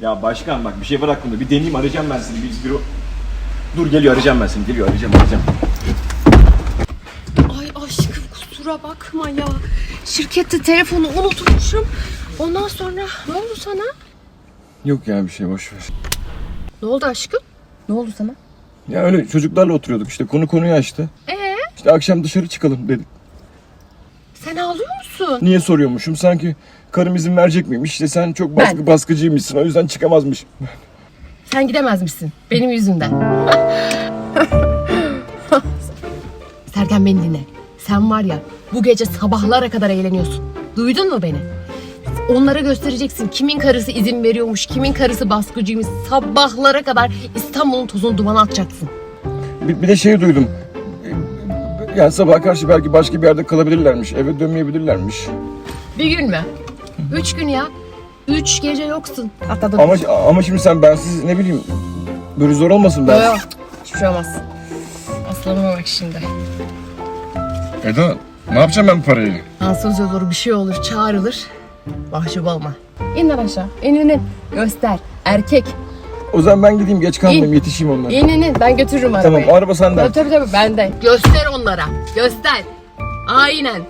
Ya başkan bak bir şey var aklımda. Bir deneyeyim arayacağım ben seni. Biz bir o... Dur geliyor arayacağım ben seni. Geliyor arayacağım arayacağım. Ay aşkım kusura bakma ya. Şirkette telefonu unutmuşum. Ondan sonra ne oldu sana? Yok ya bir şey boş ver. Ne oldu aşkım? Ne oldu sana? Ya öyle çocuklarla oturuyorduk işte konu konuyu açtı. Ee, İşte akşam dışarı çıkalım dedik. sen ağlıyor musun? Niye soruyormuşum? Sanki karım izin verecek miymiş? İşte sen çok baskı Ben. baskıcıymışsın o yüzden çıkamazmış. Sen gidemez misin? Benim yüzümden. Sergen beni dinle. Sen var ya bu gece sabahlara kadar eğleniyorsun. Duydun mu beni? Onlara göstereceksin kimin karısı izin veriyormuş, kimin karısı baskıcıymış. Sabahlara kadar İstanbul'un tozunu dumana atacaksın. Bir, bir de şey duydum. Yani sabah karşı belki başka bir yerde kalabilirlermiş. Eve dönmeyebilirlermiş. Bir gün mü? Üç gün ya. Üç gece yoksun. Atladım. Ama ama şimdi sen bensiz ne bileyim böyle zor olmasın ben. Yok yok. Hiçbir şey olmaz. Aslanıma bak şimdi. Eda ne yapacağım ben bu parayı? Ansöz olur, bir şey olur, çağrılır. Mahcup olma. İn lan aşağı. İn in in. Göster. Erkek. O zaman ben gideyim geç kalmayayım İn. yetişeyim onlara. İn in in. Ben götürürüm Tamam arabayı. araba sende. Tabii tabii tabii bende. Göster onlara. Göster. Aynen.